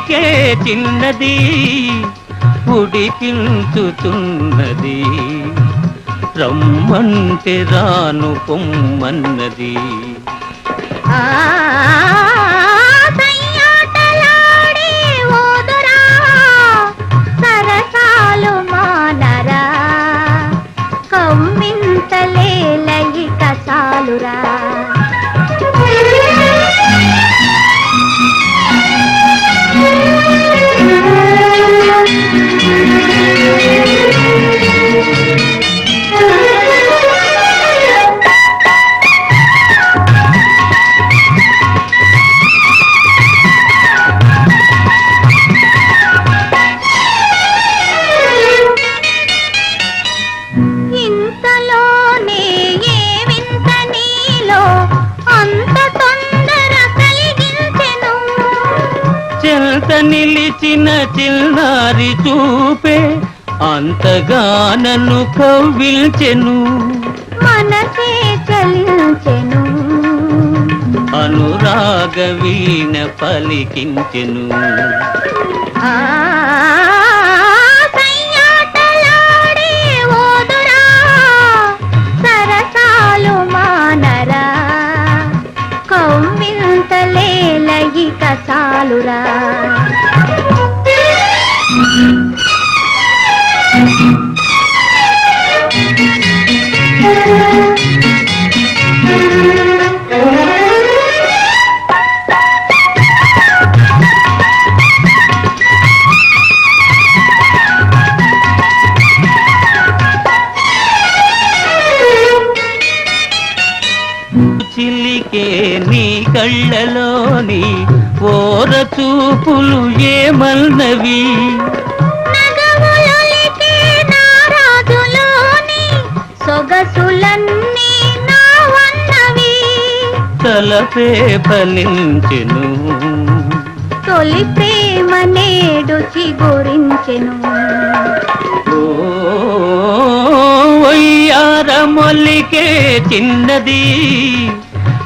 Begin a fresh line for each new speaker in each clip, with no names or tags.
మొలికే చిన్నది ఉడికించుతున్నది రమ్మంటే రాను పొమ్మన్నది.
ఆ చాలురా.
చెల్త నిలిచిన చిన్నారి చూపే అంతగా నన్ను కవ్విల్చెను.
మనసే చలించెను
అనురాగ వీణ పలికించెను.
ఆ చాలురా.
చిలికే నీ కళ్ళలోని ఓర చూపులు
వన్నవి
తలపే ఫలించెను
తొలి ప్రేమ నేడు చిగురించెను.
ఓ మల్లికే చిన్నది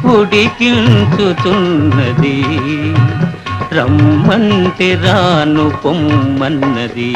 ఉడికించుతున్నది. రమ్మంటే రాను పొమ్మన్నది.